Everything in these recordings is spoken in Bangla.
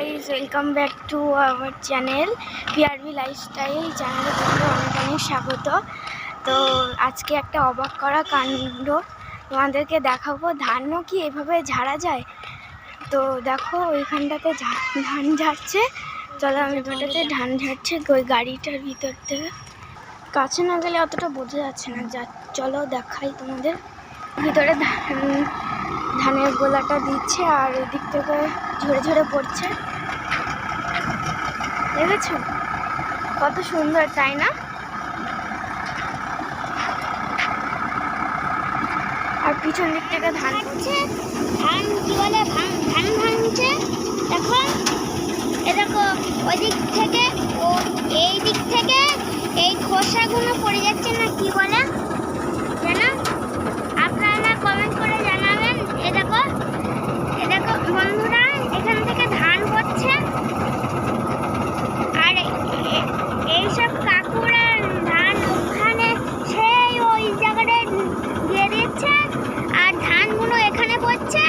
Guys welcome back to our channel PRB lifestyle চ্যানেলে তোমাদের অনেক অনেক স্বাগত। তো আজকে একটা অবাক করা কাণ্ড তোমাদেরকে দেখাবো, ধানও কি এভাবে ঝাড়া যায়? তো দেখো, ওইখানটাতে ধান ঝাড়ছে। চলো আমি ওটাতে ধান ঝাড়ছে, ওই গাড়িটার ভিতর থেকে। কাছে না গেলে অতটা বোঝা যাচ্ছে না। যা চলো দেখাই তোমাদের। ভিতরে ধান ধানের গোলাটা দিচ্ছে আর এদিক থেকে ঝরে ঝরে পড়ছে। দেখেছ? কত সুন্দর, তাই না? আর পিছন দিক থেকে ধান পড়ছে। ধান বলে ধান ভাঙছে। এখন এ দেখো, ওই দিক থেকে ও এই দিক থেকে এই খোসাগুলো পড়ে যাচ্ছে না, কি বলে জানো আপনারা কমেন্ট করে জানাবেন এ দেখো এ দেখো বন্ধুরা এখান থেকে ধান পড়ছে আর এ- এ- এইসব কাকুরা ধান ওখানে সেই ওই জায়গাটায় দিয়ে দিচ্ছে আর ধানগুলো এখানে পড়ছে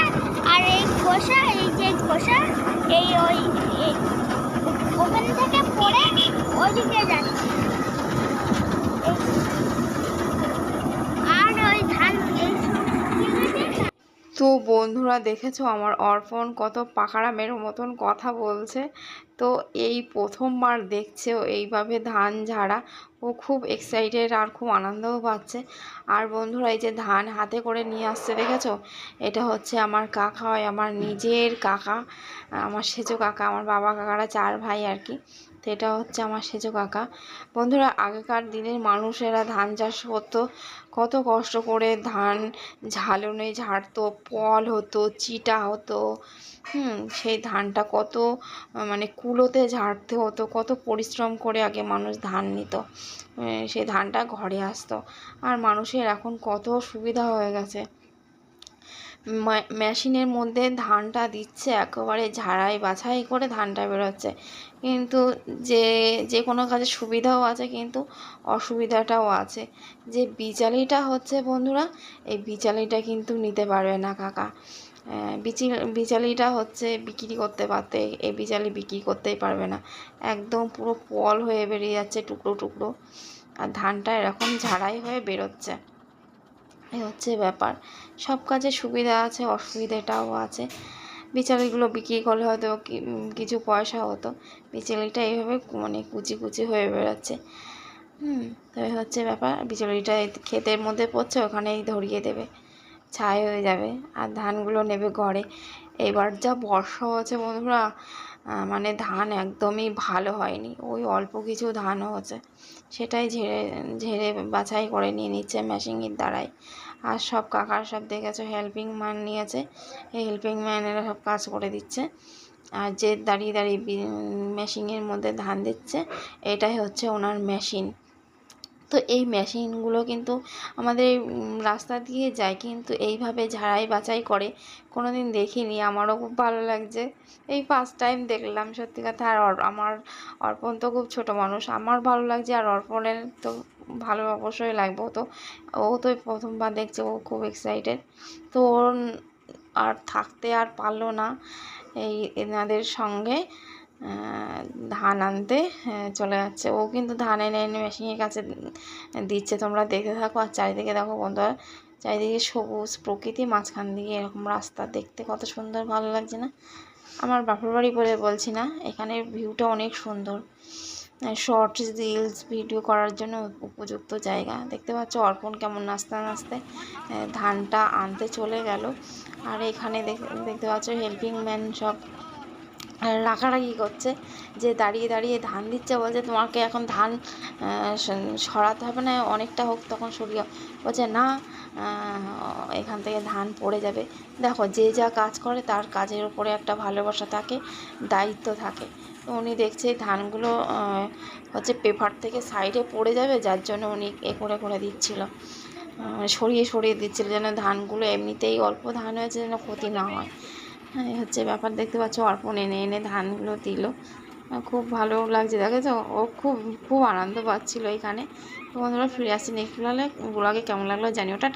আর এই খোসা এই যে খোসা এই ওই ওখান থেকে ওইদিকে যাচ্ছে আর ওই? তো বন্ধুরা, দেখেছ আমার অর্পণ কত পাকারা মেরো মতন কথা বলছে তো এই প্রথমবার দেখছে এইভাবে ধান ঝাড়া। ও খুব এক্সাইটেড আর খুব আনন্দও পাচ্ছে। আর বন্ধুরা, এই যে ধান হাতে করে নিয়ে আসছে, দেখেছ? এটা হচ্ছে আমার কাকা হয় আমার নিজের কাকা, আমার সেজো কাকা, আমার বাবা কাকারা চার ভাই আর কি। তো এটা হচ্ছে আমার সেজো কাকা। বন্ধুরা, আগেকার দিনের মানুষেরা ধান চাষ করতো, কত কষ্ট করে ধান ঝালনে ঝাড়তো পল হতো, চিটা হতো। হুম, সেই ধানটা কত মানে মানে কুলোতে ঝাড়তে হতো, কত পরিশ্রম করে আগে মানুষ ধান নিত সেই ধানটা ঘরে আসতো। আর মানুষের এখন কত সুবিধা হয়ে গেছে। মেশিনের মধ্যে ধানটা দিচ্ছে, একেবারে ঝাড়াই বাছাই করে ধানটা বেরোচ্ছে। কিন্তু যে যে কোনো কাজে সুবিধাও আছে, কিন্তু অসুবিধাটাও আছে। যে বিচালিটা হচ্ছে বন্ধুরা, এই বিচালিটা কিন্তু নিতে পারবে না কাকা। বিচি বিচালিটা হচ্ছে বিক্রি করতে পারতে, এই বিচালি বিক্রি করতেই পারবে না। একদম পুরো পল হয়ে বেরিয়ে যাচ্ছে টুকরো টুকরো। আর ধানটা এরকম ঝাড়াই হয়ে বেরোচ্ছে। এই হচ্ছে ব্যাপার। সব কাজে সুবিধা আছে, অসুবিধাটাও আছে। বিচালিগুলো বিক্রি করলে হয়তো কিছু পয়সা হতো। বিচালিটা এইভাবে মানে কুচি কুচি হয়ে বেরোচ্ছে। হুম তবে হচ্ছে ব্যাপার। বিচালিটা ক্ষেতের মধ্যে পড়ছে, ওখানেই ধরিয়ে দেবে। ছাই হয়ে যাবে আর ধানগুলো নেবে ঘরে। এবার যা বর্ষা হচ্ছে বন্ধুরা মানে ধান একদমই ভালো হয়নি। ওই অল্প কিছু ধান হচ্ছে। সেটাই ঝেড়ে ঝেড়ে বাছাই করে নিয়ে নিচ্ছে মেশিনের দ্বারাই। আর সব কাকার সব দেখেছ হেল্পিং ম্যান নিয়েছে। এই হেল্পিং ম্যানেরা সব কাজ করে দিচ্ছে। আর যে দাঁড়িয়ে দাঁড়িয়ে মেশিনের মধ্যে ধান দিচ্ছে, এটাই হচ্ছে ওনার মেশিন। তো এই মেশিনগুলো কিন্তু আমাদের রাস্তা দিয়ে যায় কিন্তু এইভাবে ঝাড়াই বাছাই করে। কোনো দিন দেখিনি, আমারও খুব ভালো লাগছে। এই ফার্স্ট টাইম দেখলাম, সত্যি কথা। আর আমার অর্পণ তো খুব ছোট মানুষ, আমার ভালো লাগছে। আর অর্পণের তো ভালো অবশ্যই লাগবে। তো ও তো প্রথমবার দেখছে, ও খুব এক্সাইটেড তো ওর আর থাকতে আর পারল না এই এনাদের সঙ্গে। ধান আনতে চলে যাচ্ছে। ও কিন্তু ধান এনে এনে মেশিনের কাছে দিচ্ছে। তোমরা দেখতে থাকো আর চারিদিকে দেখো বন্ধুরা, চারিদিকে সবুজ প্রকৃতি, মাঝখান দিয়ে এরকম রাস্তা। দেখতে কত সুন্দর, ভালো লাগছে না? আমার বাপের বাড়ি বলে বলছি না, এখানে ভিউটা অনেক সুন্দর। শর্টস রিলস ভিডিও করার জন্য উপযুক্ত জায়গা। দেখতে পাচ্ছ অর্পণ কেমন নাচতে নাচতে ধানটা আনতে চলে গেল। আর এখানে দেখ- দেখতে পাচ্ছ হেল্পিং ম্যান সব। রাগারাগি করছে যে দাঁড়িয়ে দাঁড়িয়ে ধান দিচ্ছে। বলছে, তোমাকে এখন ধান সরাতে হবে না, অনেকটা হোক তখন সরিয়ে বলছে, না এখান থেকে ধান পড়ে যাবে। দেখো, যে যা কাজ করে তার কাজের উপরে একটা ভালোবাসা থাকে, দায়িত্ব থাকে। তো উনি দেখছে ধানগুলো হচ্ছে পেপার থেকে সাইডে পড়ে যাবে, যার জন্য উনি এ করে করে দিচ্ছিল। সরিয়ে সরিয়ে দিচ্ছিল যেন ধানগুলো এমনিতেই অল্প ধান হয়েছে, যেন ক্ষতি না হয় হ্যাঁ। এই হচ্ছে ব্যাপার। দেখতে পাচ্ছ, অর্পণ এনে এনে ধানগুলো দিল। খুব ভালো লাগছে, দেখেছ? ও খুব খুব আনন্দ পাচ্ছিলো এখানে। বন্ধুরা, ফিরে আসছি নেক্সট ব্লগে কেমন লাগল জানি ওটা